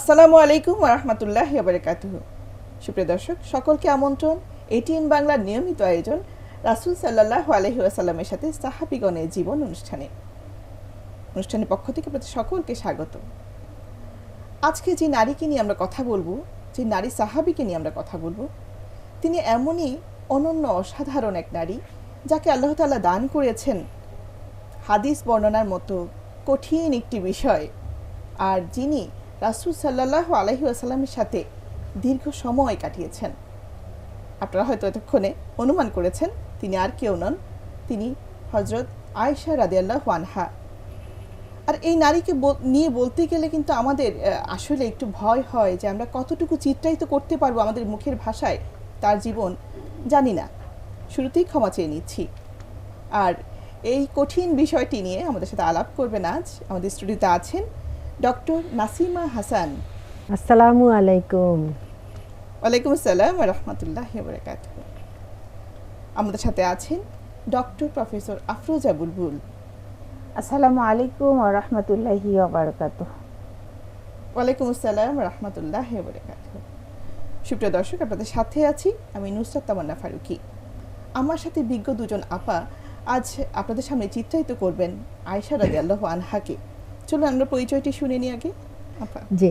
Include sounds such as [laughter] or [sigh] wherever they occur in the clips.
আসসালামু আলাইকুম রহমতুল্লাহ বারকাতুহ। সুপ্রিয় দর্শক, সকলকে আমন্ত্রণ এটিএন বাংলার নিয়মিত আয়োজন রাসুল সাল্লাহ আলহি আসাল্লামের সাথে সাহাবিগণের জীবন অনুষ্ঠানে। অনুষ্ঠানের পক্ষ থেকে প্রতি সকলকে স্বাগত। আজকে যে নারীকে নিয়ে আমরা কথা বলব, যে নারী সাহাবিকে নিয়ে আমরা কথা বলব, তিনি এমনই অনন্য অসাধারণ এক নারী যাকে আল্লাহ তাআলা দান করেছেন। হাদিস বর্ণনার মতো কঠিন একটি বিষয়, আর যিনি রাসুল সাল্লাহ আলহি আসাল্লামের সাথে দীর্ঘ সময় কাটিয়েছেন। আপনারা হয়তো এতক্ষণে অনুমান করেছেন, তিনি আর কেউ নন, তিনি হজরত আয়েশা রাদিয়াল্লাহ আনহা। আর এই নারীকে নিয়ে বলতে গেলে কিন্তু আমাদের আসলে একটু ভয় হয় যে আমরা কতটুকু চিত্রায়িত করতে পারব আমাদের মুখের ভাষায়, তার জীবন জানি না। শুরুতেই ক্ষমা চেয়ে নিচ্ছি। আর এই কঠিন বিষয়টি নিয়ে আমাদের সাথে আলাপ করবেন আজ। আমাদের স্টুডিওতে আছেন ডক্টর নাসিমা হাসান আসসালামু আলাইকুম ওয়ালাইকুম আসসালাম রহমতুল্লাহ বরকাত আমাদের সাথে আছেন ডক্টর প্রফেসর আফরোজা বুলবুল। আসসালামু আলাইকুম ওয়া রাহমাতুল্লাহি ওয়া বারাকাতুহু ওয়ালাইকুম আসসালাম রহমতুল্লাহ বরকাত সুপ্রিয় দর্শক আপনাদের সাথে আছি আমি নুসরাত তামান্না ফারুকি। আমার সাথে বিজ্ঞ দুজন আপা আজ আপনাদের সামনে চিত্রায়িত করবেন আয়সা রাজি আল্লাহ আনহাকে। চলুন, আমরা পরিচয়টি শুনে নিই আগে। জি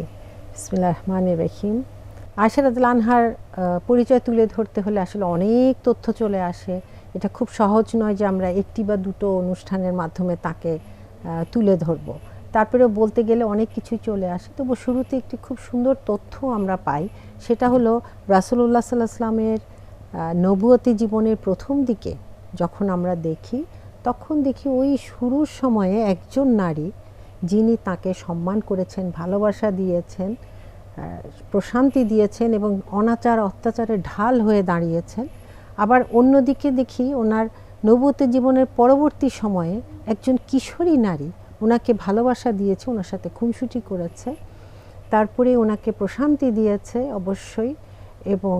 বিসমিল্লাহ রহমান রহিম। আশারাদ আনহার পরিচয় তুলে ধরতে হলে আসলে অনেক তথ্য চলে আসে। এটা খুব সহজ নয় যে আমরা একটি বা দুটো অনুষ্ঠানের মাধ্যমে তাকে তুলে ধরব। তারপরেও বলতে গেলে অনেক কিছুই চলে আসে। তবু শুরুতে একটি খুব সুন্দর তথ্য আমরা পাই। সেটা হলো রাসুল্লাহ সাল্লাহ আসলামের নবুয়তি জীবনের প্রথম দিকে যখন আমরা দেখি, তখন দেখি ওই শুরুর সময়ে একজন নারী যিনি তাকে সম্মান করেছেন, ভালোবাসা দিয়েছেন প্রশান্তি দিয়েছেন এবং অনাচার অত্যাচারে ঢাল হয়ে দাঁড়িয়েছেন। আবার অন্যদিকে দেখি ওনার নবুয়তি জীবনের পরবর্তী সময়ে একজন কিশোরী নারী ওনাকে ভালোবাসা দিয়েছে, ওনার সাথে খুনসুটি করেছে। তারপরে ওনাকে প্রশান্তি দিয়েছে অবশ্যই এবং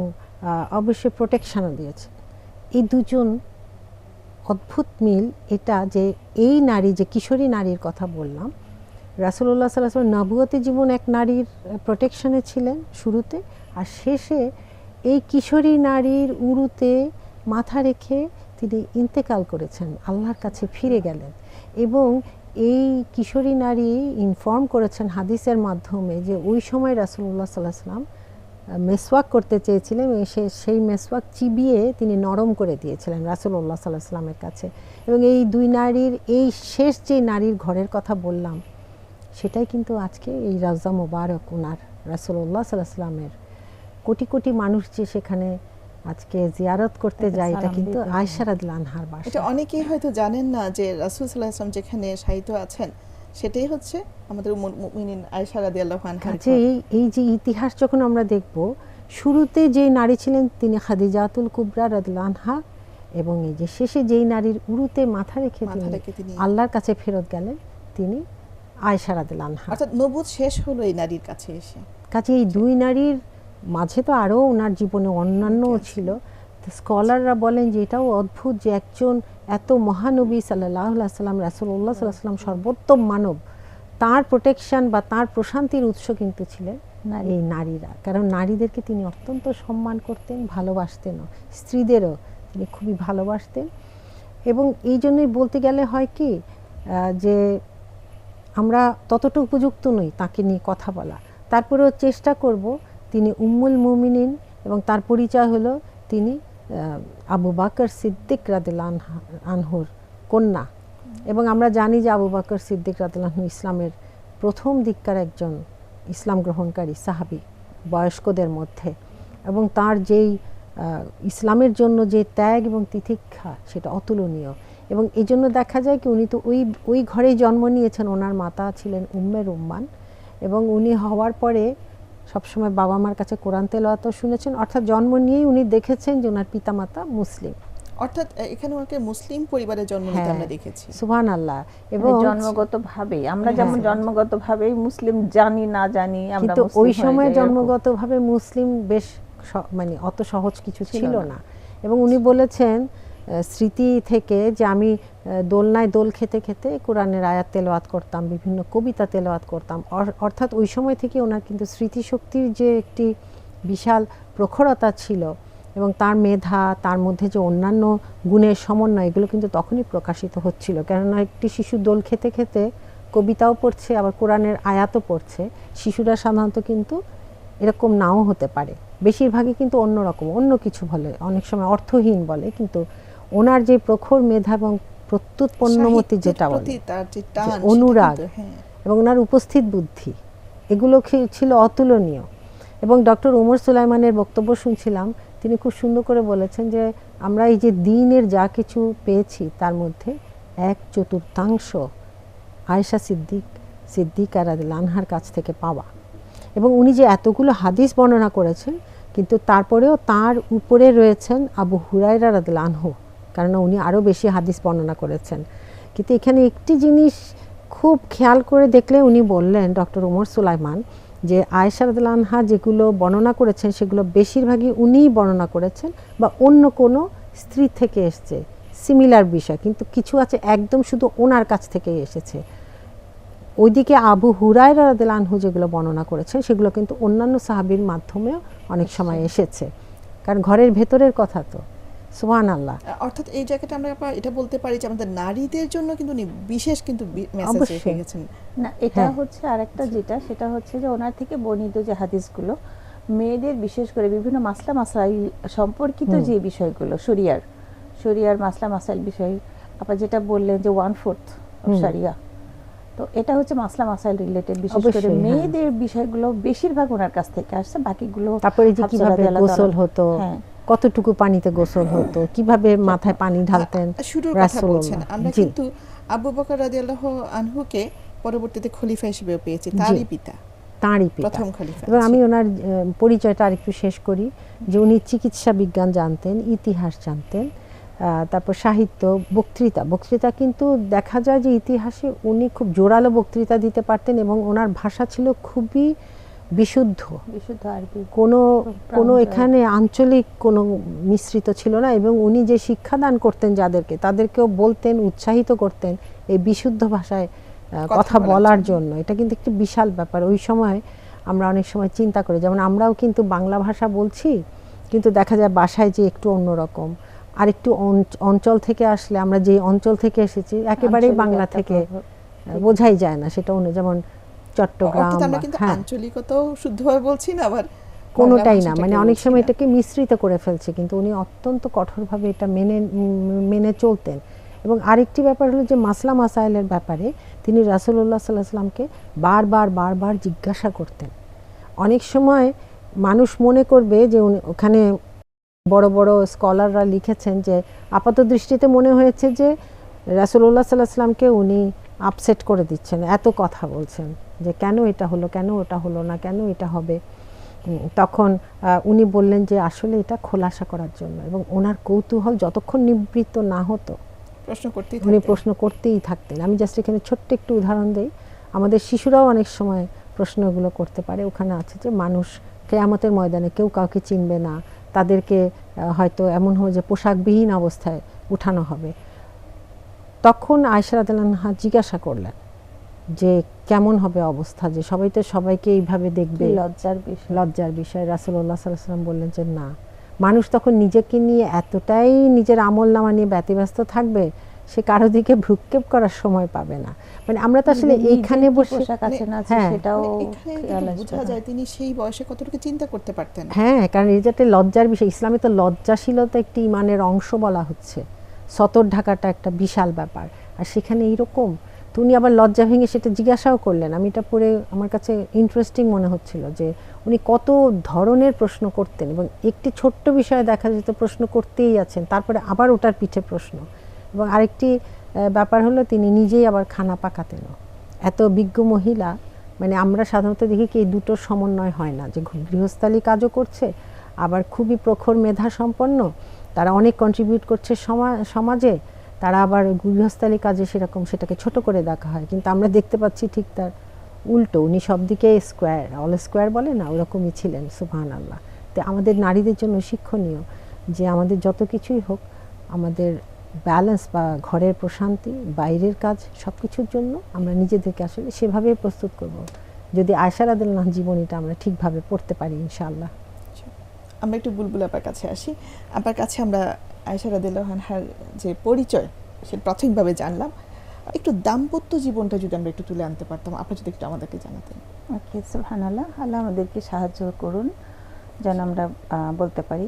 অবশ্যই প্রোটেকশানও দিয়েছে। এই দুজন অদ্ভুত মিল, এটা যে এই নারী, যে কিশোরী নারীর কথা বললাম রাসুল্লাহ সাল্লাহ নবুয়তি জীবন এক নারীর প্রোটেকশনে ছিলেন শুরুতে, আর শেষে এই কিশোরী নারীর উরুতে মাথা রেখে তিনি ইন্তেকাল করেছেন, আল্লাহর কাছে ফিরে গেলেন এবং এই কিশোরী নারী ইনফর্ম করেছেন হাদিসের মাধ্যমে যে ওই সময় রাসুল্লাহ সাল্লাহ সাল্লাম মেসওয়াক করতে চেয়েছিলেন সে, সেই মেসওয়াক চিবিয়ে তিনি নরম করে দিয়েছিলেন রাসুল্লাহ সাল্লাহ সাল্লামের কাছে এবং এই দুই নারীর, এই শেষ যে নারীর ঘরের কথা বললাম সেটাই কিন্তু আজকে এই রাজা মোবারক ওনার রাসুল্লাহ সাল্লাহ সাল্লামের কোটি কোটি মানুষ যে সেখানে আজকে জিয়ারত করতে যায় এটা কিন্তু দিতে হয়। আয়সারাদ লানহার বাসা এটা অনেকেই হয়তো জানেন না যে রাসুল সাল্লাহ আসলাম যেখানে সাহিত্য আছেন সেটাই হচ্ছে আমাদের মুমিনিন আয়সা রাদি আল্লাহ আনহার কাজে এই এই যে ইতিহাস যখন আমরা দেখব শুরুতে যে নারী ছিলেন তিনি খাদিজাতুল কুবরা রাদলানহা এবং এই যে শেষে যেই নারীর উরুতে মাথা রেখে রেখে তিনি আল্লাহর কাছে ফেরত গেলেন তিনি আয়সা রাদলানহা অর্থাৎ নবুদ শেষ হলো এই নারীর কাছে এসে। কাজে এই দুই নারীর মাঝে তো আরও ওনার জীবনে অন্যান্যও ছিল। স্কলাররা বলেন যে এটাও অদ্ভুত যে একজন এত মহানবী সাল্লাহ সাল্লাম রাসুল্লাহ সাল্লাহ সাল্লাম সর্বোত্তম মানব তার প্রোটেকশন বা তার প্রশান্তির উৎস কিন্তু ছিলেন। এই নারীরা। কারণ নারীদেরকে তিনি অত্যন্ত সম্মান করতেন ভালোবাসতেনও স্ত্রীদেরও তিনি খুবই ভালোবাসতেন। এবং এই জন্যই বলতে গেলে হয় কি যে আমরা ততটা উপযুক্ত নই তাকে নিয়ে কথা বলা। তারপরেও চেষ্টা করব তিনি উম্মুল মুমিনিন এবং তার পরিচয় হলো তিনি আবু বাকর সিদ্দিক রাদিল আনহুর কন্যা। এবং আমরা জানি যে আবু বাকর সিদ্দিক রাদিল আনহু ইসলামের প্রথম দিককার একজন ইসলাম গ্রহণকারী সাহাবি বয়স্কদের মধ্যে। এবং তার যেই ইসলামের জন্য যে ত্যাগ এবং তিতিক্ষা সেটা অতুলনীয়। এবং এই জন্য দেখা যায় কি উনি তো ওই ওই ঘরেই জন্ম নিয়েছেন ওনার মাতা ছিলেন উম্মের উম্মান এবং উনি হওয়ার পরে সবসময় বাবা মার কাছে কোরআন তেলাওয়াতও শুনেছেন অর্থাৎ জন্ম নিয়েই উনি দেখেছেন যে ওনার পিতামাতা মুসলিম অর্থাৎ এখানে ওনাকে মুসলিম পরিবারে জন্ম নিতে হ্যাঁ। আমরা দেখেছি সুবহান আল্লাহ এবং এবং জন্মগত ভাবেই আমরা যেমন হ্যাঁ। জন্মগত ভাবেই মুসলিম জানি না জানি আমরা কিন্তু ওই সময়। জন্মগতভাবে মুসলিম বেশ মানে অত সহজ কিছু ছিল। না এবং উনি বলেছেন স্মৃতি থেকে যে আমি দোলনায় দোল খেতে খেতে কোরআনের আয়াত তেলাওয়াত করতাম, বিভিন্ন কবিতা তেলাওয়াত করতাম। অর্থাৎ ওই সময় থেকে ওনার কিন্তু স্মৃতিশক্তির যে একটি বিশাল প্রখরতা ছিল এবং তার মেধা, তার মধ্যে যে অন্যান্য গুণের সমন্বয়, এগুলো কিন্তু তখনই প্রকাশিত হচ্ছিল। কেননা একটি শিশু দোল খেতে খেতে কবিতাও পড়ছে, আবার কোরআনের আয়াতও পড়ছে। শিশুরা সাধারণত কিন্তু এরকম নাও হতে পারে। বেশিরভাগই কিন্তু অন্যরকম, অন্য কিছু বলে। অনেক সময় অর্থহীন বলে, কিন্তু ওনার যে প্রখর মেধা এবং প্রত্যুৎপন্নমতি যেটা বলে অনুরাগ। হ্যাঁ। এবং ওনার উপস্থিত বুদ্ধি এগুলো ছিল অতুলনীয়। এবং ডক্টর ওমর সুলাইমানের বক্তব্য শুনছিলাম তিনি খুব সুন্দর করে বলেছেন যে আমরা এই যে দিনের যা কিছু পেয়েছি তার মধ্যে এক চতুর্থাংশ আয়েশা সিদ্দিক সিদ্দিক রাদিল আনহার কাছ থেকে পাওয়া। এবং উনি যে এতগুলো হাদিস বর্ণনা করেছেন কিন্তু তারপরেও তার উপরে রয়েছেন আবু হুরাইরা রাদিল আনহু। কারণ উনি আরও বেশি হাদিস বর্ণনা করেছেন। কিন্তু এখানে একটি জিনিস খুব খেয়াল করে দেখলে উনি বললেন ডক্টর ওমর সুলাইমান যে আয়েশা রাদিল আনহা যেগুলো বর্ণনা করেছেন সেগুলো বেশিরভাগই উনিই বর্ণনা করেছেন বা অন্য কোনো স্ত্রী থেকে এসছে। সিমিলার বিষয়, কিন্তু কিছু আছে একদম শুধু ওনার কাছ থেকেই এসেছে। ওইদিকে আবু হুরায়রা রাদিল আনহু যেগুলো বর্ণনা করেছেন সেগুলো কিন্তু অন্যান্য সাহাবির মাধ্যমেও অনেক সময় এসেছে। কারণ ঘরের ভেতরের কথা তো। সুহান আল্লাহ অর্থাৎ এই জায়গাটা আমরা এটা বলতে পারি যে আমাদের নারীদের জন্য কিন্তু বিশেষ কিন্তু মেসেজ রেখে গেছেন না এটা হ্যাঁ। হচ্ছে আরেকটা যেটা সেটা হচ্ছে যে ওনার থেকে বর্ণিত যে হাদিসগুলো মেয়েদের বিশেষ করে বিভিন্ন মাসলা মাসাইল সম্পর্কিত যে বিষয়গুলো শরিয়ার শরিয়ার মাসলা মাসাইল বিষয় আবার যেটা বললেন যে ওয়ান ফোর্থ শরিয়া তো এটা হচ্ছে মাসলা মাসাইল রিলেটেড বিশেষ করে হ্যাঁ। মেয়েদের বিষয়গুলো বেশিরভাগ ওনার কাছ থেকে আসছে বাকিগুলো তারপরে যে কীভাবে গোসল হতো হ্যাঁ। কতটুকু পানিতে গোসল হতো? কীভাবে মাথায় পানি ঢালতেন শুরুর কথা বলছেন আমরা কিন্তু আবু বকর রাদিয়াল্লাহু আনহুকে পরবর্তীতে খলিফা হিসেবে পেয়েছি তারই পিতা। তাঁরই প্রথম খলিফা এবং আমি ওনার পরিচয়টা আরেকটু শেষ করি যে উনি চিকিৎসা বিজ্ঞান জানতেন ইতিহাস জানতেন আহ, তারপর সাহিত্য বক্তৃতা। বক্তৃতা কিন্তু দেখা যায় যে ইতিহাসে উনি খুব জোরালো বক্তৃতা দিতে পারতেন এবং ওনার ভাষা ছিল খুবই বিশুদ্ধ। বিশুদ্ধ আরবি কোনো কোনো এখানে আঞ্চলিক কোনো মিশ্রিত ছিল না এবং উনি যে শিক্ষাদান করতেন যাদেরকে তাদেরকেও বলতেন উৎসাহিত করতেন এই বিশুদ্ধ ভাষায় কথা বলার। জন্য। এটা কিন্তু একটি বিশাল ব্যাপার। ওই সময় আমরা অনেক সময় চিন্তা করি। যেমন আমরাও কিন্তু বাংলা ভাষা বলছি কিন্তু দেখা যায় বাসায় যে একটু অন্যরকম। আর একটু অঞ্চল থেকে আসলে আমরা যে অঞ্চল থেকে এসেছি একেবারেই বাংলা থেকে বোঝাই যায় না সেটা অন্য যেমন চট্টগ্রাম আমরা কিন্তু হ্যাঁ। আঞ্চলিকতাও শুদ্ধভাবে বলছি না আবার কোনোটাই না মানে অনেক সময় এটাকে মিশ্রিত করে ফেলছে কিন্তু উনি অত্যন্ত কঠোরভাবে এটা মেনে মেনে চলতেন। এবং আরেকটি ব্যাপার হলো যে মাসলা মাসাইলের ব্যাপারে তিনি রাসূলুল্লাহ সাল্লাহ সাল্লামকে বারবার বারবার জিজ্ঞাসা করতেন। অনেক সময় মানুষ মনে করবে যে উনি ওখানে বড় বড় স্কলাররা লিখেছেন যে আপাত দৃষ্টিতে মনে হয়েছে যে রাসূলুল্লাহ সাল্লাহ সাল্লামকে উনি আপসেট করে দিচ্ছেন এত কথা বলছেন। যে কেন এটা হলো কেন ওটা হলো না কেন এটা হবে? তখন উনি বললেন যে আসলে এটা খোলাসা করার জন্য এবং ওনার কৌতূহল যতক্ষণ নিবৃত্ত না হতো প্রশ্ন করতেই উনি প্রশ্ন করতেই থাকতেন। আমি জাস্ট এখানে ছোট্ট একটু উদাহরণ দিই। আমাদের শিশুরাও অনেক সময় প্রশ্নগুলো করতে পারে। ওখানে আছে যে মানুষ কেয়ামতের ময়দানে কেউ কাউকে চিনবে না। তাদেরকে হয়তো এমন হবে যে পোশাকবিহীন অবস্থায় উঠানো হবে। তখন আয়সা রাদিয়াল্লাহু জিজ্ঞাসা করলেন যে কেমন হবে অবস্থা যে সবাই তো সবাইকে এইভাবে দেখবে? লজ্জার বিষয়। লজ্জার বিষয়। রাসুল্লাহ সাল্লাম বললেন যে না। মানুষ তখন নিজেকে নিয়ে এতটাই নিজের আমল নামা নিয়ে ব্যতিব্যস্ত থাকবে সে কারও দিকে ভ্রুক্ষেপ করার সময় পাবে না। মানে আমরা তো আসলে এইখানে বসে না হ্যাঁ। সেটাও মানে বোঝা যায় তিনি সেই বয়সে কতটুকু চিন্তা করতে পারতেন। হ্যাঁ কারণ এই যে একটা লজ্জার বিষয় ইসলামে তো লজ্জাশীলতা একটি ইমানের অংশ বলা হচ্ছে। সতর ঢাকাটা একটা বিশাল ব্যাপার। আর সেখানে এইরকম উনি আবার লজ্জা ভেঙে সেটা জিজ্ঞাসাও করলেন। আমি এটা পড়ে আমার কাছে ইন্টারেস্টিং মনে হচ্ছিল যে উনি কত ধরনের প্রশ্ন করতেন এবং একটি ছোট্ট বিষয়ে দেখা যেত প্রশ্ন করতেই আছেন, তারপরে আবার ওটার পিঠে প্রশ্ন। এবং আরেকটি ব্যাপার হলো তিনি নিজেই আবার খানা পাকাতেন। এত বিজ্ঞ মহিলা মানে আমরা সাধারণত দেখি কি এই দুটোর সমন্বয় হয় না, যে গৃহস্থালী কাজও করছে, আবার খুবই প্রখর মেধা সম্পন্ন, তারা অনেক কন্ট্রিবিউট করছে সমা- সমাজে তারা আবার গৃহস্থালী কাজে সেরকম সেটাকে ছোট করে দেখা হয়। কিন্তু আমরা দেখতে পাচ্ছি ঠিক তার উল্টো, উনি সব দিকে স্কোয়ার অল স্কোয়ার বলে না, ওরকমই ছিলেন সুবহান আল্লাহ তো আমাদের নারীদের জন্য শিক্ষণীয় যে আমাদের যত কিছুই হোক, আমাদের ব্যালেন্স বা ঘরের প্রশান্তি, বাইরের কাজ সব কিছুর জন্য আমরা নিজেদেরকে আসলে সেভাবেই প্রস্তুত করব। যদি আয়সা রাদিল্লাহ জীবনীটা আমরা ঠিকভাবে পড়তে পারি, ইনশাআল্লাহ। আমরা একটু বুলবুল আপার কাছে আসি। আপার কাছে আমরা আয়সা রাদিল্লাহানহার যে পরিচয়, সে প্রাথমিকভাবে জানলাম। একটু দাম্পত্য জীবনটা যদি আমরা একটু তুলে আনতে পারতাম, আপনি যদি একটু আমাদেরকে জানাতেন। ওকে, সুবহানাল্লাহ। আল্লাহ আমাদেরকে সাহায্য করুন, যেন আমরা বলতে পারি।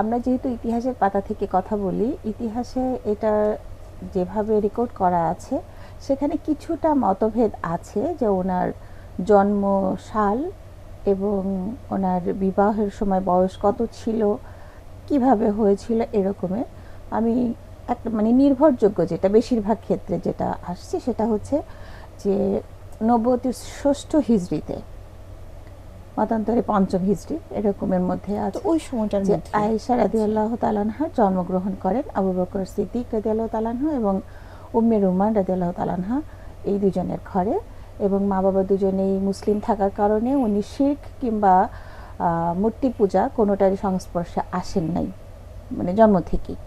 আমরা যেহেতু ইতিহাসের পাতা থেকে কথা বলি, ইতিহাসে এটা যেভাবে রেকর্ড করা আছে, সেখানে কিছুটা মতভেদ আছে যে ওনার জন্ম সাল এবং ওনার বিবাহের সময় বয়স কত ছিল কীভাবে হয়েছিল এরকমের আমি একটা মানে নির্ভরযোগ্য যেটা বেশিরভাগ ক্ষেত্রে যেটা আসছে সেটা হচ্ছে যে নব্বতির ষষ্ঠ হিজড়িতে মতান্তরে পঞ্চম হিজড়ি এরকমের মধ্যে আছে। ওই সময়টার যে মধ্যে। আয়েশা রাদিয়াল্লাহ তালানহা জন্মগ্রহণ করেন আবু বকর সিদ্দিক রাদিয়াল্লাহ তালানহা এবং উম্মে রুমান রাদিয়াল্লাহ তালানহা এই দুজনের ঘরে এবং মা বাবা দুজনেই মুসলিম থাকার কারণে উনি শিখ কিংবা মূর্তি পূজা কোনোটারই সংস্পর্শে আসেন নাই মানে জন্ম থেকেই।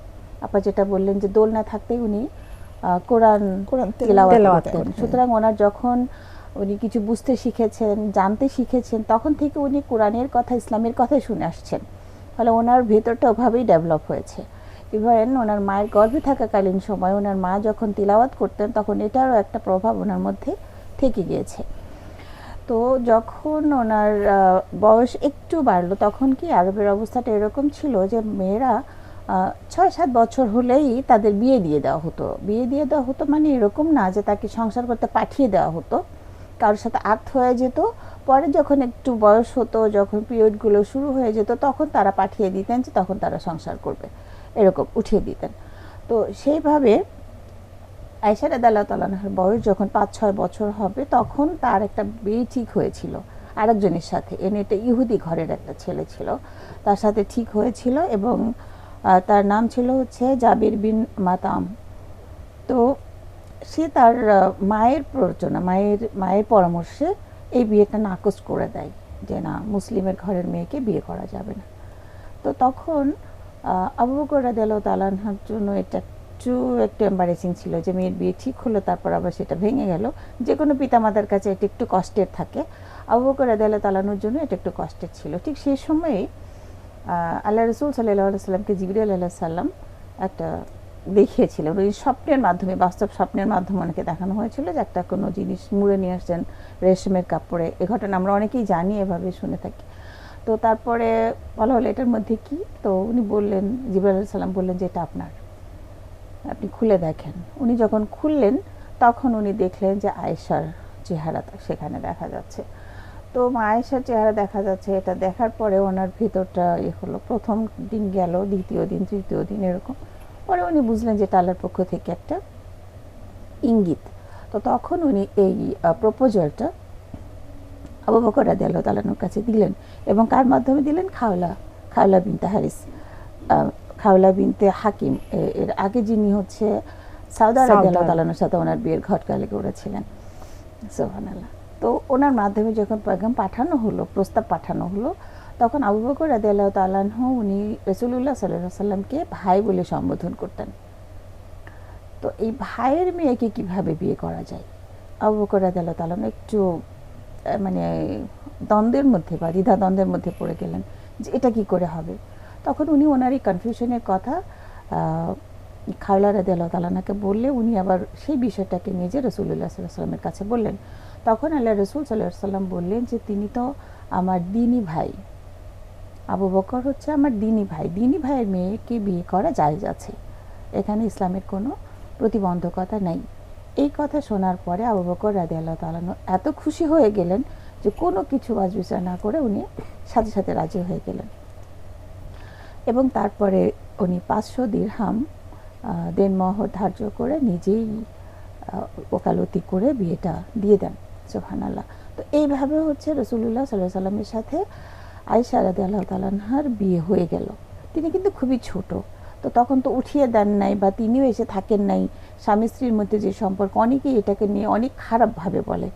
আপা যেটা বললেন যে দোলনা থাকতেই উনি কোরআন তেলাওয়াত করতেন। করতেন। সুতরাং ওনার যখন উনি কিছু বুঝতে শিখেছেন জানতে শিখেছেন তখন থেকে উনি কোরআনের কথা ইসলামের কথাই শুনে আসছেন। ফলে ওনার ভেতরটা ওভাবেই ডেভেলপ হয়েছে। ইভেন ওনার মায়ের গর্ভে থাকাকালীন সময় ওনার মা যখন তিলাওয়াত করতেন তখন এটারও একটা প্রভাব ওনার মধ্যে থেকে গিয়েছে। তো যখন ওনার বয়স একটু বাড়লো, তখন কি আরবের অবস্থাটা এরকম ছিল যে মেয়েরা ছয় সাত বছর হলেই তাদের বিয়ে দিয়ে দেওয়া হতো। বিয়ে দিয়ে দেওয়া হতো মানে এরকম না যে তাকে সংসার করতে পাঠিয়ে দেওয়া হতো। কারোর সাথে আর্থ হয়ে যেত। পরে যখন একটু বয়স হতো, যখন পিরিয়ডগুলো শুরু হয়ে যেত, তখন তারা পাঠিয়ে দিতেন যে তখন তারা সংসার করবে। এরকম উঠিয়ে দিতেন। তো সেইভাবে আয়সা রাদাল্লাহ তালানহার বয়স যখন পাঁচ, ছয় বছর হবে, তখন তার একটা বিয়ে ঠিক হয়েছিল। আরেকজনের সাথে। এনে এটা ইহুদি ঘরের একটা ছেলে ছিল। তার সাথে ঠিক হয়েছিল এবং তার নাম ছিল হচ্ছে জাবির বিন মাতাম। তো সে তার মায়ের প্ররোচনা, মায়ের মায়ের পরামর্শে এই বিয়েটা নাকচ করে দেয় যে না, মুসলিমের ঘরের মেয়েকে বিয়ে করা যাবে না। তো তখন আবু বকর রাদিয়াল্লাহু তাআলার জন্য এটা একটু একটু এম্বারেসিং ছিল যে মেয়ের বিয়ে ঠিক হলো, তারপর আবার সেটা ভেঙে গেল। যে কোনো পিতামাতার কাছে এটা একটু কষ্টের থাকে। আবু বকর রাদিয়াল্লাহু তাআলার জন্য এটা একটু কষ্টের ছিল। ঠিক সেই সময়ে আল্লাহ রসুল সাল্লাহ সাল্লামকে জিবরিল আল্লাহ সাল্লাম একটা দেখিয়েছিলেন। ওই স্বপ্নের মাধ্যমে, বাস্তব স্বপ্নের মাধ্যমে অনেকে দেখানো হয়েছিল যে একটা কোনো জিনিস মুড়ে নিয়ে আসছেন রেশমের কাপড়ে। এ ঘটনা আমরা অনেকেই জানি এভাবে শুনে থাকি। তো তারপরে বলা হলো, এটার মধ্যে কি? তো উনি বললেন, জিবরাল আলাইহিস সালাম বললেন যে, এটা আপনার। আপনি খুলে দেখেন। উনি যখন খুললেন তখন উনি দেখলেন যে আয়েশার চেহারাটা সেখানে দেখা যাচ্ছে। তো মা আয়েশার চেহারা দেখা যাচ্ছে এটা দেখার পরে ওনার ভিতরটা ইয়ে হলো। প্রথম দিন গেল দ্বিতীয় দিন তৃতীয় দিন এরকম। পরে উনি বুঝলেন যে টালার পক্ষ থেকে একটা ইঙ্গিত। তো তখন উনি এই প্রপোজালটা আবু বকর আল্লাহ তালানোর কাছে দিলেন এবং কার মাধ্যমে দিলেন খাওলা খাওলা বিনতে হারিস। আহ, খাওলা বিনতে হাকিম এর আগে যিনি হচ্ছে সাউদা তালানোর সাথে ওনার বিয়ের ঘটকালে করেছিলেন সোহানাল্লাহ তো ওনার মাধ্যমে যখন পয়গাম পাঠানো হলো প্রস্তাব পাঠানো হলো তখন আবু বকর রাদি আল্লাহ তালাহ উনি রসুল্লাহ সাল্লাহ সাল্লামকে ভাই বলে সম্বোধন করতেন। তো এই ভাইয়ের মেয়েকে কীভাবে বিয়ে করা যায়? আবু বকর রাদি আল্লাহ তালাহ একটু মানে দ্বন্দ্বের মধ্যে বা দ্বিধা দ্বন্দ্বের মধ্যে পড়ে গেলেন যে এটা কি করে হবে? তখন উনি ওনার এই কনফিউশনের কথা খাওলা রাদি আল্লাহ তালানাকে বললে, উনি আবার সেই বিষয়টাকে নিজে রসুল্লাহ সাল্লাহ সাল্লামের কাছে বললেন। তখন আল্লাহ রসুল সাল্লাহ সাল্লাম বললেন যে, তিনি তো আমার দিনী ভাই। আবু বকর হচ্ছে আমার দিনী ভাই। দিনী ভাইয়ের মেয়েকে বিয়ে করা জায়েজ আছে। এখানে ইসলামের কোনো প্রতিবন্ধকতা নেই। এই কথা শোনার পরে আবু বকর রাদি আল্লাহ তালানো এত খুশি হয়ে গেলেন যে, কোনো কিছু বাজ বিচার না করে উনি সাথে সাথে রাজি হয়ে গেলেন। এবং তারপরে উনি পাঁচশো দিরহাম দেনমোহর ধার্য করে নিজেই ওকালতি করে বিয়েটা দিয়ে দেন সোহানাল্লাহ তো এইভাবে হচ্ছে রসুল্লাহ সাল্লাহ সাল্লামের সাথে আয়সা রাদি আল্লাহ তালানহার বিয়ে হয়ে গেল। তিনি কিন্তু খুবই ছোট, তো তখন তো উঠিয়ে দেন নাই বা তিনিও এসে থাকেন নাই। স্বামী স্ত্রীর মধ্যে যে সম্পর্ক, অনেকেই এটাকে নিয়ে অনেক খারাপভাবে বলে।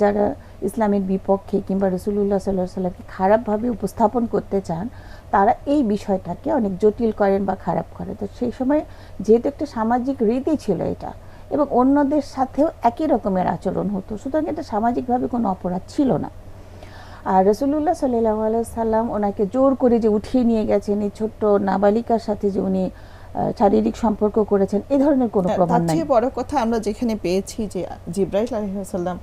যারা ইসলামের বিপক্ষে কিংবা রসুল্লাহ সাল্লাহ সাল্লামকে খারাপভাবে উপস্থাপন করতে চান তারা এই বিষয়টাকে অনেক জটিল করেন বা খারাপ করে তো সেই সময় যেহেতু একটা সামাজিক রীতি ছিল এটা এবং অন্যদের সাথেও একই রকমের আচরণ হতো সুতরাং এটা সামাজিকভাবে কোনো অপরাধ ছিল না। আর রসুল্লাহ সাল্লাহ সাল্লাম ওনাকে জোর করে যে উঠিয়ে নিয়ে গেছেন এই ছোট্ট নাবালিকার সাথে যে উনি শারীরিক সম্পর্ক করেছেন এই ধরনের কোনো হ্যাঁ, প্রমাণ নাই। বড় কথা আমরা যেখানে পেয়েছি যে জিব্রাইল আলহিহাল্লাম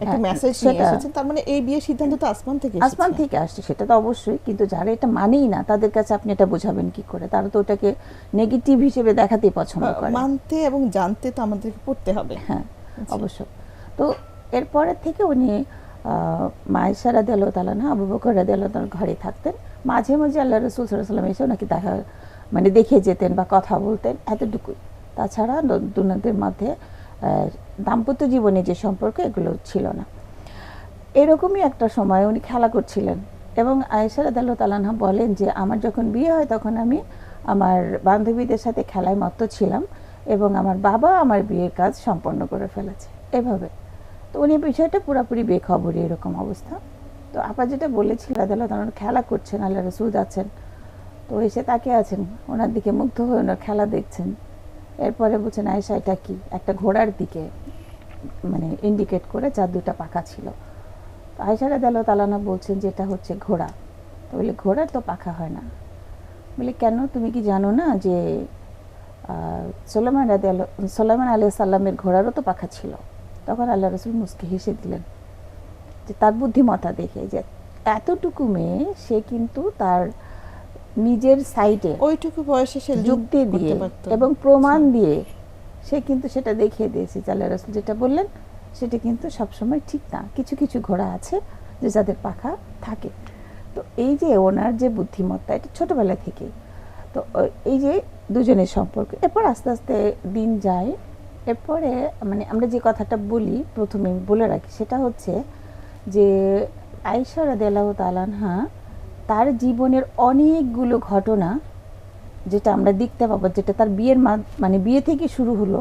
একটা মেসেজ নিয়ে এসেছেন তার মানে এই বিয়ের সিদ্ধান্ত তো আসমান থেকে আসমান থেকে আসছে সেটা তো অবশ্যই কিন্তু যারা এটা মানেই না তাদের কাছে আপনি এটা বোঝাবেন কি করে? তারা তো ওটাকে নেগেটিভ হিসেবে দেখাতেই পছন্দ হ্যাঁ, করে। মানতে এবং জানতে তো আমাদেরকে পড়তে হবে। হ্যাঁ অবশ্য। তো এরপরে থেকে উনি মায়েশা রাদে আল্লাহ তালানা আবু বকর রাদে আল্লাহ ঘরে থাকতেন। মাঝে মাঝে আল্লাহ রসুল সাল্লাম এসে ওনাকে দেখা মানে দেখে যেতেন বা কথা বলতেন এতটুকুই। তাছাড়া দুনাদের মধ্যে আহ, দাম্পত্য জীবনে যে সম্পর্ক, এগুলো ছিল না। এরকমই একটা সময় উনি খেলা করছিলেন এবং আয়েশা রাদাল্লাহ তালানহা বলেন যে, আমার যখন বিয়ে হয়, তখন আমি আমার বান্ধবীদের সাথে খেলায় মত্ত ছিলাম এবং আমার বাবা আমার বিয়ের কাজ সম্পন্ন করে ফেলেছে। এভাবে। তো উনি বিষয়টা পুরোপুরি বেখবরই এরকম অবস্থা। তো আপা যেটা বলেছিল আদালত তালান খেলা করছেন আল্লাহ রসুদ আছেন। তো এসে তাকে আছেন, ওনার দিকে মুগ্ধ হয়ে ওনার খেলা দেখছেন। এরপরে বলছেন আয়েশা, এটা কি? একটা ঘোড়ার দিকে মানে ইন্ডিকেট করে যার দুটা পাখা ছিল। তো আয়সা রাদিয়াল্লাহু তালানা বলছেন যে এটা হচ্ছে ঘোড়া। তো বলে, ঘোড়ার তো পাখা হয় না। বলে, কেন? তুমি কি জানো না যে সোলেমান রাদে সোলেমান আলি সাল্লামের ঘোড়ারও তো পাখা ছিল? তখন আল্লাহ রসুল মুসকে হেসে দিলেন যে, তার বুদ্ধিমত্তা দেখে যে, এতটুকু মেয়ে, সে কিন্তু তার নিজের সাইটে ওইটুকু বয়সে সে যুক্তি দিয়ে এবং প্রমাণ দিয়ে সে কিন্তু সেটা দেখিয়ে দিয়েছে আল্লাহ রসুল যেটা বললেন সেটা কিন্তু সবসময় ঠিক না। কিছু কিছু ঘোড়া আছে যে যাদের পাখা থাকে। তো এই যে ওনার যে বুদ্ধিমত্তা এটা ছোটবেলা থেকে তো এই যে দুজনের সম্পর্ক এরপর আস্তে আস্তে দিন যায়। এরপরে মানে আমরা যে কথাটা বলি প্রথমে বলে রাখি সেটা হচ্ছে যে আয়েশা রাদিয়াল্লাহু তাআলাহা তার জীবনের অনেকগুলো ঘটনা যেটা আমরা দেখতে পাবো, যেটা তার বিয়ের মানে বিয়ে থেকে শুরু হলো,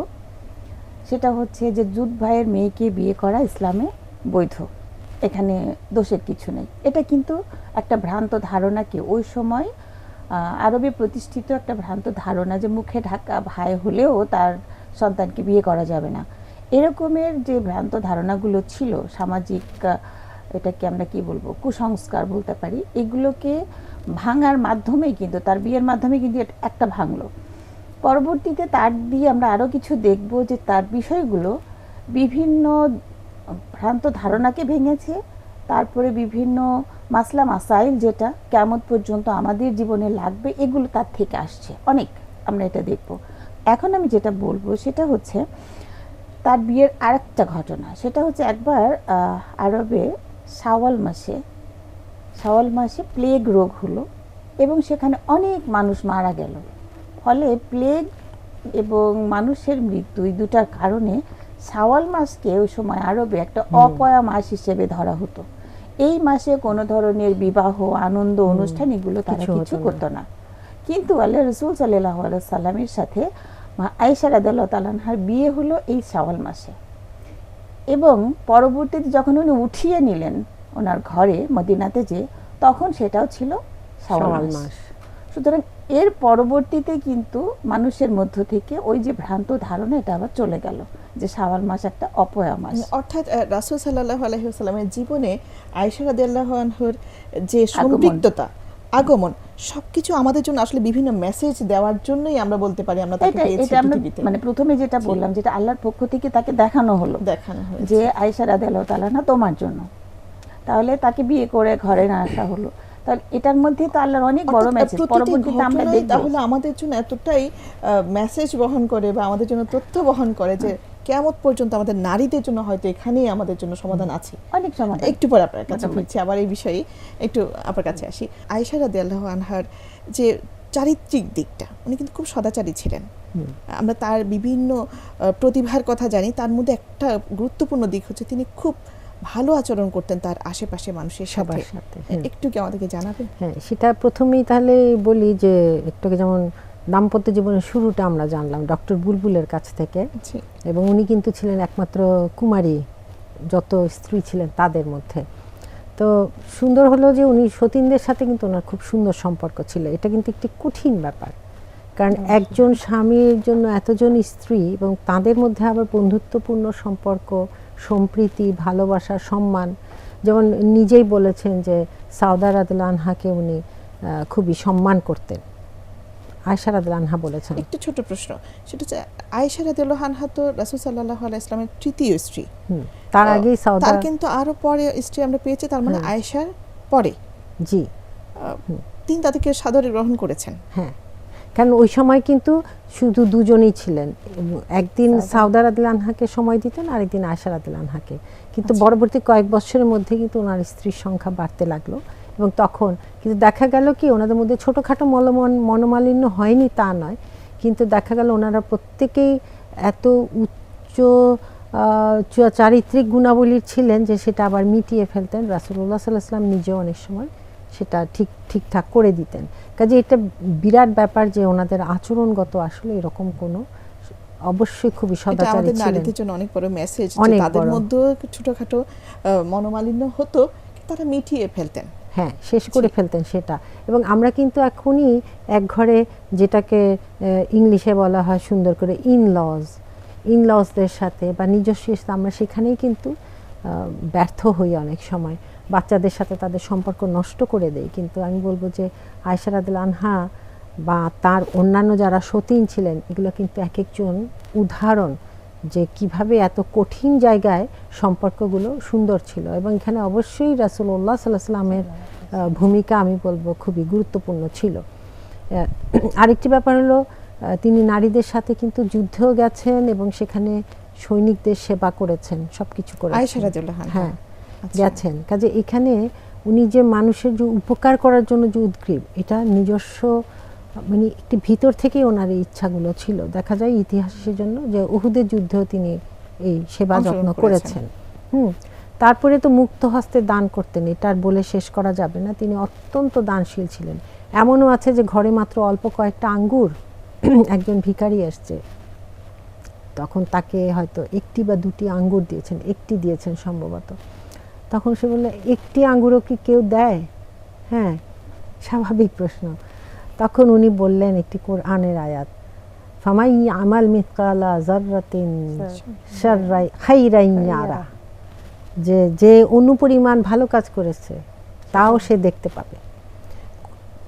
সেটা হচ্ছে যে জুদ ভাইয়ের মেয়েকে বিয়ে করা ইসলামে বৈধ। এখানে দোষের কিছু নেই। এটা কিন্তু একটা ভ্রান্ত ধারণাকে ওই সময় আরবে প্রতিষ্ঠিত একটা ভ্রান্ত ধারণা যে মুখে ঢাকা ভাই হলেও তার সন্তানকে বিয়ে করা যাবে না। এরকমের যে ভ্রান্ত ধারণাগুলো ছিল, সামাজিক এটাকে আমরা কি বলব? কুসংস্কার বলতে পারি। এগুলোকে ভাঙার মাধ্যমেই কিন্তু, তার বিয়ের মাধ্যমে কিন্তু একটা ভাঙলো। পরবর্তীতে তার দিয়ে আমরা আরও কিছু দেখব যে তার বিষয়গুলো বিভিন্ন ভ্রান্ত ধারণাকে ভেঙেছে, তারপরে বিভিন্ন মাসলা মাসাইল যেটা কেমন পর্যন্ত আমাদের জীবনে লাগবে, এগুলো তার থেকে আসছে। অনেক আমরা এটা দেখব। এখন আমি যেটা বলব সেটা হচ্ছে, তার বিয়ের আরেকটা ঘটনা। সেটা হচ্ছে একবার আরবে শাওয়াল মাসে শাওয়াল মাসে প্লেগ রোগ হলো এবং সেখানে অনেক মানুষ মারা গেল। ফলে প্লেগ এবং মানুষের মৃত্যু এই দুটার কারণে শাওয়াল মাসকে ওই সময় আরবে একটা অপয়া মাস হিসেবে ধরা হতো। এই মাসে কোনো ধরনের বিবাহ আনন্দ অনুষ্ঠান এগুলো তারা কিছু করতো না। কিন্তু আল্লাহ রসুল সাল্লাহ সাল্লামের সাথে মা আয়েশা রাদিয়াল্লাহু তাআলার বিয়ে হলো এই শাওয়াল মাসে। এবং পরবর্তীতে যখন উনি উঠিয়ে নিলেন ওনার ঘরে মদিনাতে যে তখন সেটাও ছিল শাওয়াল সওয়াল মাস। সুতরাং এর পরবর্তীতে কিন্তু মানুষের মধ্য থেকে ওই যে ভ্রান্ত ধারণা এটা আবার চলে গেল যে শাওয়াল মাস একটা অপয়া মাস। অর্থাৎ আহ, রাসূল সাল্লাহ আলহিহাস্লামের জীবনে আয়েশা রাদিয়াল্লাহু আনহুর যে সম্পৃক্ততা আগমন সবকিছু আমাদের জন্য আসলে বিভিন্ন মেসেজ দেওয়ার জন্যই আমরা বলতে পারি আমরা তাকে পেয়েছি পৃথিবীতে। মানে প্রথমে যেটা বললাম যেটা আল্লাহর পক্ষ থেকে তাকে দেখানো হলো দেখানো হয়েছে। যে আয়েশা রাদিয়াল্লাহু তাআলা না তোমার জন্য। তাহলে তাকে বিয়ে করে ঘরে না আসা হলো। তাহলে এটার মধ্যে তো আল্লাহর অনেক বড় মেসেজ পরবর্তীতে আমরা দেখব। তাহলে আমাদের জন্য এতটাই মেসেজ বহন করে বা আমাদের জন্য তথ্য বহন করে যে কেমন পর্যন্ত আমাদের নারীদের জন্য হয়তো এখানেই আমাদের জন্য সমাধান আছে। অনেক সময় একটু পর আপনার কাছে ফিরছি আবার এই বিষয়ে একটু আপনার কাছে আসি। আয়েশা রাদিয়াল্লাহু আনহার যে চারিত্রিক দিকটা উনি কিন্তু খুব সদাচারী ছিলেন। আমরা তার বিভিন্ন প্রতিভার কথা জানি তার মধ্যে একটা গুরুত্বপূর্ণ দিক হচ্ছে তিনি খুব ভালো আচরণ করতেন তার আশেপাশে মানুষের সাথে। সবার সাথে, হ্যাঁ। একটু কি আমাদেরকে জানাবেন? হ্যাঁ সেটা প্রথমেই তাহলে বলি যে একটু আগে যেমন দাম্পত্য জীবনের শুরুটা আমরা জানলাম ডক্টর বুলবুলের কাছ থেকে। এবং উনি কিন্তু ছিলেন একমাত্র কুমারী যত স্ত্রী ছিলেন তাদের মধ্যে। তো সুন্দর হলো যে উনি সতীনদের সাথে কিন্তু ওনার খুব সুন্দর সম্পর্ক ছিল। এটা কিন্তু একটি কঠিন ব্যাপার। কারণ একজন স্বামীর জন্য এতজন স্ত্রী এবং তাদের মধ্যে আবার বন্ধুত্বপূর্ণ সম্পর্ক সম্প্রীতি ভালোবাসা সম্মান যেমন নিজেই বলেছেন যে সাউদার আদুল আনহাকে উনি খুবই সম্মান করতেন। আয়সা আদুল আনহা বলেছেন। একটু ছোট প্রশ্ন সেটা হচ্ছে আয়েশা রাদিয়াল্লাহু আনহা তো রাসূল আলাইহি ইসলামের তৃতীয় স্ত্রী। তার আহ, আগেই সাউদা তার কিন্তু আরও পরে স্ত্রী আমরা পেয়েছি তার মানে। আয়েশার পরে। জি। তিনি তাদেরকে সাদরে গ্রহণ করেছেন। হ্যাঁ কারণ ওই সময় কিন্তু শুধু দুজনেই ছিলেন। একদিন সাউদার আদিল আনহাকে সময় দিতেন আরেকদিন আয়সার আদিল আনহাকে। কিন্তু আচ্ছা। পরবর্তী কয়েক বছরের মধ্যে কিন্তু ওনার স্ত্রীর সংখ্যা বাড়তে লাগল। এবং তখন। কিন্তু দেখা গেল কি ওনাদের মধ্যে ছোটোখাটো মলমন মনোমালিন্য হয়নি তা নয়। কিন্তু দেখা গেল ওনারা প্রত্যেকেই এত উচ্চ চারিত্রিক গুণাবলীর ছিলেন যে সেটা আবার মিটিয়ে ফেলতেন। রাসুল্লাহ সাল্লাহ সাল্লাম নিজেও অনেক সময় সেটা ঠিক ঠিকঠাক করে দিতেন। কাজে এটা বিরাট ব্যাপার যে ওনাদের আচরণগত আসলে এরকম কোনো অবশ্যই খুবই সদাচারী ছিলেন। নারীদের জন্য অনেক বড় মেসেজ অনেক তাদের বড়। মধ্যেও ছোটখাটো মনোমালিন্য হতো তারা মিটিয়ে ফেলতেন। হ্যাঁ শেষ করে ফেলতেন সেটা। এবং আমরা কিন্তু এখনই এক ঘরে যেটাকে ইংলিশে বলা হয় সুন্দর করে ইন লজ ইন লজদের সাথে বা নিজস্ব আমরা সেখানেই কিন্তু ব্যর্থ হই অনেক সময়। বাচ্চাদের সাথে তাদের সম্পর্ক নষ্ট করে দেয় কিন্তু আমি বলব যে আয়সার আদিল আনহা বা তার অন্যান্য যারা সতীন ছিলেন এগুলো কিন্তু এক একজন উদাহরণ। যে কীভাবে এত কঠিন জায়গায় সম্পর্কগুলো সুন্দর ছিল। এবং এখানে অবশ্যই রাসুল্লাহ সাল্লাহ সাল্লামের ভূমিকা আমি বলব খুবই গুরুত্বপূর্ণ ছিল। আরেকটি ব্যাপার হলো তিনি নারীদের সাথে কিন্তু যুদ্ধেও গেছেন এবং সেখানে সৈনিকদের সেবা করেছেন সব কিছু করেছেন হ্যাঁ আচ্ছা। গেছেন। কাজে এখানে উনি যে মানুষের যে উপকার করার জন্য যে উদ্গ্রীব এটা নিজস্ব মানে একটি ভিতর থেকেই ওনার এই ইচ্ছাগুলো ছিল। দেখা যায় ইতিহাসের জন্য যে উহুদের যুদ্ধেও তিনি এই সেবা যত্ন করেছেন। হুম তারপরে তো মুক্ত হস্তে দান করতেন এটা আর বলে শেষ করা যাবে না। তিনি অত্যন্ত দানশীল ছিলেন। এমনও আছে যে ঘরে মাত্র অল্প কয়েকটা আঙ্গুর [clears throat] একজন ভিখারি এসছে। তখন তাকে হয়তো একটি বা দুটি আঙ্গুর দিয়েছেন একটি দিয়েছেন সম্ভবত। তখন সে বললে একটি আঙ্গুরও কি কেউ দেয়? হ্যাঁ স্বাভাবিক প্রশ্ন। তখন উনি বললেন একটি কোরআনের আয়াত ফামাই আমাল মিতকালা জাররাতিন শাররাই খাইরাইন ইয়ারা। যে যে অনুপরিমাণ ভালো কাজ করেছে তাও সে দেখতে পাবে।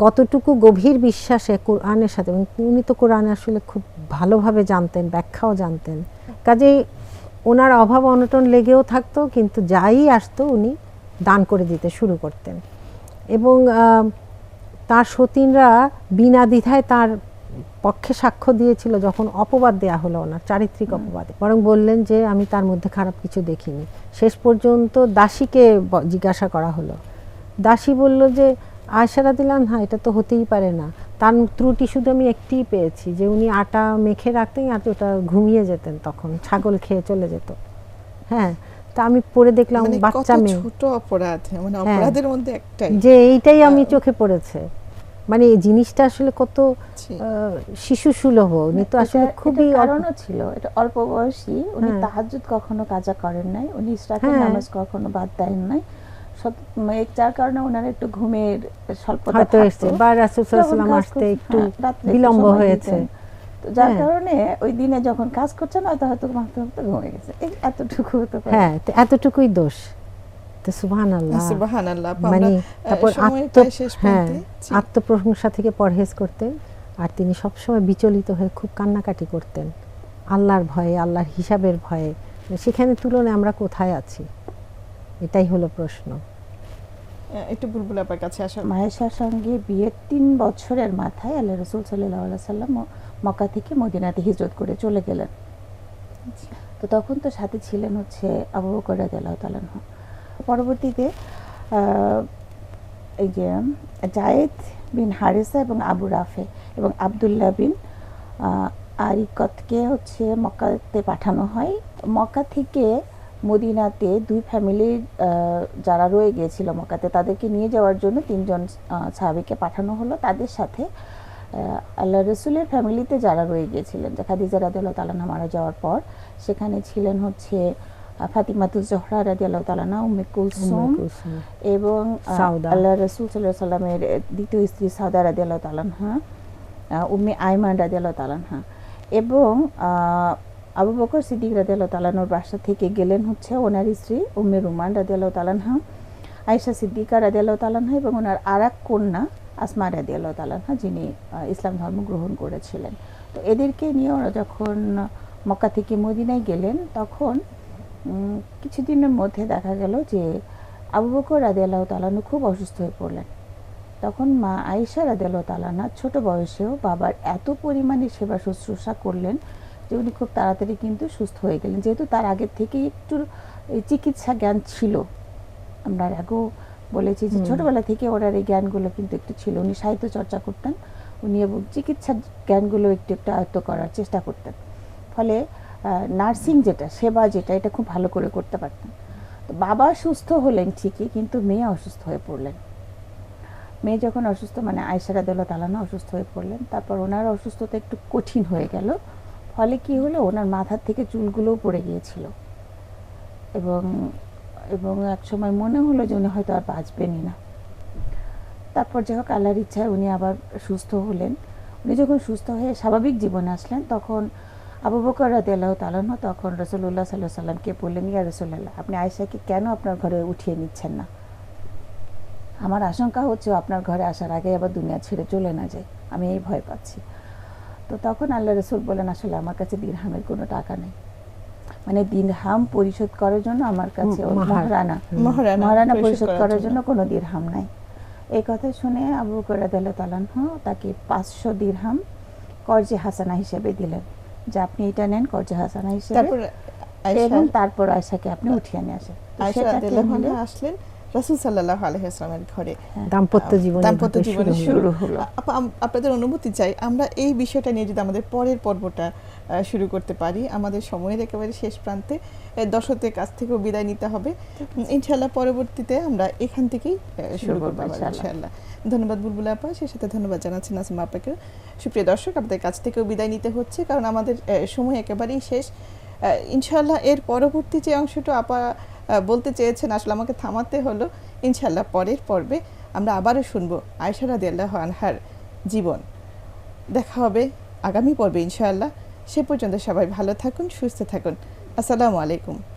কতটুকু গভীর বিশ্বাসে কোরআনের সাথে এবং উনি তো কোরআন আসলে খুব ভালোভাবে জানতেন ব্যাখ্যাও জানতেন। কাজেই ওনার অভাব অনটন লেগেও থাকতো কিন্তু যাই আসতো উনি দান করে দিতে শুরু করতেন। এবং তার সতীনরা বিনা দ্বিধায় তার পক্ষে সাক্ষ্য দিয়েছিল যখন অপবাদ দেয়া হলো ওনার চারিত্রিক অপবাদে। বরং বললেন যে আমি তার মধ্যে খারাপ কিছু দেখিনি। শেষ পর্যন্ত দাসীকে জিজ্ঞাসা করা হলো। দাসী বলল যে আয়সারা দিলাম। হ্যাঁ এটা তো হতেই পারে না। তার ত্রুটি শুধু আমি একটিই পেয়েছি যে উনি আটা মেখে রাখতেন আর ওটা ঘুমিয়ে যেতেন তখন ছাগল খেয়ে চলে যেত। হ্যাঁ তা আমি পড়ে দেখলাম মানে বাচ্চা মেয়ে। ছোট অপরাধ মানে হ্যাঁ। অপরাধের মধ্যে একটাই। যে এইটাই আমি চোখে পড়েছে। মানে এই জিনিসটা আসলে কত শিশু সুলভ। উনি তো আসলে খুবই কারণও ছিল। এটা অল্প বয়সী। উনি হ্যাঁ। তাহাজ্জুদ কখনো কাজা করেন নাই। উনি হ্যাঁ। নামাজ কখনো বাদ দেন নাই। যার কারণে ওনার একটু ঘুমের স্বল্পতা হয়তো থাকতো। এসছে। বা রাসুল কাজ আসতে একটু হ্যাঁ, বিলম্ব হয়েছে। তো যার হ্যাঁ। কারণে ওই দিনে যখন কাজ করছেন হয়তো হয়তো মাথা মাথা ঘুমিয়ে গেছে। এই এতটুকু হতে পারে। হ্যাঁ তো এতটুকুই দোষ। তো সুবহানাল্লাহ। মানে তারপর হ্যাঁ। আত্মপ্রশংসা থেকে পরহেজ করতেন আর তিনি সবসময় বিচলিত হয়ে খুব কান্নাকাটি করতেন। আল্লাহর ভয়ে আল্লাহর হিসাবের ভয়ে। সেখানে তুলনায় আমরা কোথায় আছি? এটাই হলো প্রশ্ন। একটু বুলবুল আপার কাছে আসা। মায়েশার সঙ্গে বিয়ের তিন বছরের মাথায় আল্লাহ রসুল সাল্লাহ সাল্লাম মক্কা থেকে মদিনাতে হিজরত করে চলে গেলেন। তো তখন তো সাথে ছিলেন হচ্ছে আবু বকর রাদিয়াল্লাহু তাআলা আনহু। পরবর্তীতে এই যে, জায়েদ বিন হারেসা এবং আবু রাফে এবং আবদুল্লাহ বিন আরিকতকে হচ্ছে মক্কাতে পাঠানো হয়। মক্কা থেকে মদিনাতে দুই ফ্যামিলির যারা রয়ে গিয়েছিল মক্কাতে, তাদেরকে নিয়ে যাওয়ার জন্য তিনজন সাহাবীকে পাঠানো হলো। তাদের সাথে আল্লাহ রসুলের ফ্যামিলিতে যারা রয়ে গিয়েছিলেন যে খাদিজা রাদিয়াল্লাহু তাআলা মারা যাওয়ার পর সেখানে ছিলেন হচ্ছে ফাতিমাতুজ জহরা রাদিয়াল্লাহু তাআলা না উম্মে কুলসুম উম্মে কুলসুম। এবং আল্লাহ রসুল সাল্লাহ সাল্লামের দ্বিতীয় স্ত্রী সাউদা রাদিয়াল্লাহু উম্মে আইমান রাদিয়াল্লাহু আনহা এবং আবু বকর সিদ্দিক রাদিয়াল্লাহু তাআলার বাসা থেকে গেলেন হচ্ছে ওনার স্ত্রী উম্মে রুমান রাদিয়াল্লাহু তাআলা আনহা আয়েশা সিদ্দিকা রাদিয়াল্লাহু তাআলা আনহা এবং ওনার আরেক কন্যা আসমা রাদিয়াল্লাহু তাআলা আনহা যিনি ইসলাম ধর্ম গ্রহণ করেছিলেন। তো এদেরকে নিয়ে ওরা যখন মক্কা থেকে মদিনায় গেলেন, তখন কিছুদিনের মধ্যে দেখা গেল যে আবু বকর রাদিয়াল্লাহ তালানু খুব অসুস্থ হয়ে পড়লেন। তখন মা আয়েশা রাদিয়াল্লাহ তালানা ছোট বয়সেও বাবার এত পরিমাণে সেবা শুশ্রূষা করলেন যে উনি খুব তাড়াতাড়ি কিন্তু সুস্থ হয়ে গেলেন। যেহেতু তার আগের থেকে একটু চিকিৎসা জ্ঞান ছিল। আমরা আগেও বলেছি যে ছোটবেলা থেকে ওনার এই জ্ঞানগুলো কিন্তু একটু ছিল। উনি সাহিত্য চর্চা করতেন উনি এবং চিকিৎসার জ্ঞানগুলো একটু একটু আয়ত্ত করার চেষ্টা করতেন। ফলে নার্সিং যেটা সেবা যেটা এটা খুব ভালো করে করতে পারতেন। তো বাবা সুস্থ হলেন ঠিকই কিন্তু মেয়ে অসুস্থ হয়ে পড়লেন। মেয়ে যখন অসুস্থ মানে আয়সারা দোলা তালানা অসুস্থ হয়ে পড়লেন তারপর ওনার অসুস্থতা একটু কঠিন হয়ে গেল। ফলে কি হলো ওনার মাথার থেকে চুলগুলোও পড়ে গিয়েছিল। এবং এবং এক সময় মনে হলো যে উনি হয়তো আর বাঁচবেনই না। তারপর যাই হোক, আল্লাহর ইচ্ছায় উনি আবার সুস্থ হলেন। উনি যখন সুস্থ হয়ে স্বাভাবিক জীবনে আসলেন, তখন আবু বকর রাদিয়াল্লাহ তালান তখন রসুল্লাহ সাল্লাহ সাল্লামকে বললেন, ইয়া রসুল্লাহ আপনি আয়েশাকে কেন আপনার ঘরে উঠিয়ে নিচ্ছেন না? আমার আশঙ্কা হচ্ছে আপনার ঘরে আসার আগে আবার দুনিয়া ছেড়ে চলে না যায়। আমি এই ভয় পাচ্ছি। তো তখন আল্লাহ রসুল বলেন আসলে আমার কাছে দিরহামের কোনো টাকা নেই। মানে দিরহাম পরিশোধ করার জন্য আমার কাছে মহারানা। মহারানা। মহারানা পরিশোধ করার জন্য। কোনো দিরহাম নাই। এই কথা শুনে আবু বকর রাদিয়াল্লাহু তাআলা তাকে পাঁচশো দিরহাম কর্জে হাসানা হিসেবে দিলেন। যে আপনি এটা নেন কর্জে হাসানা হিসেবে তারপর আয়েশা এবং তারপর আয়সাকে আপনি উঠিয়ে নিয়ে আসেন। আয়েশা রাদিয়াল্লাহু আনহা আসলেন রাসূল সাল্লাল্লাহু আলাইহি ঘরে। দাম্পত্য জীবন দাম্পত্য জীবনে শুরু হলো। আপনাদের অনুমতি চাই আমরা এই বিষয়টা নিয়ে যদি আমাদের পরের পর্বটা শুরু করতে পারি আমাদের সময়ের একেবারে শেষ প্রান্তে দর্শকদের কাছ থেকেও বিদায় নিতে হবে। উম, ইনশাআল্লাহ পরবর্তীতে আমরা এখান থেকেই শুরু করব। ইনশাআল্লাহ। ধন্যবাদ বুলবুল আপা সেই সাথে ধন্যবাদ জানাচ্ছি নাসিমা আপাকে সুপ্রিয় দর্শক আপনাদের কাছ থেকেও বিদায় নিতে হচ্ছে কারণ আমাদের সময় একেবারেই শেষ। আহ, ইনশাআল্লাহ এর পরবর্তী যে অংশটা আপা বলতে চেয়েছেন, আসলে আমাকে থামাতে হলো। ইনশাল্লাহ পরের পর্বে আমরা আবারও শুনব আয়সা আল্লাহ আনহার জীবন। দেখা হবে আগামী পর্বে ইনশাআল্লাহ। সে পর্যন্ত সবাই ভালো থাকুন, সুস্থ থাকুন। আসসালামু আলাইকুম।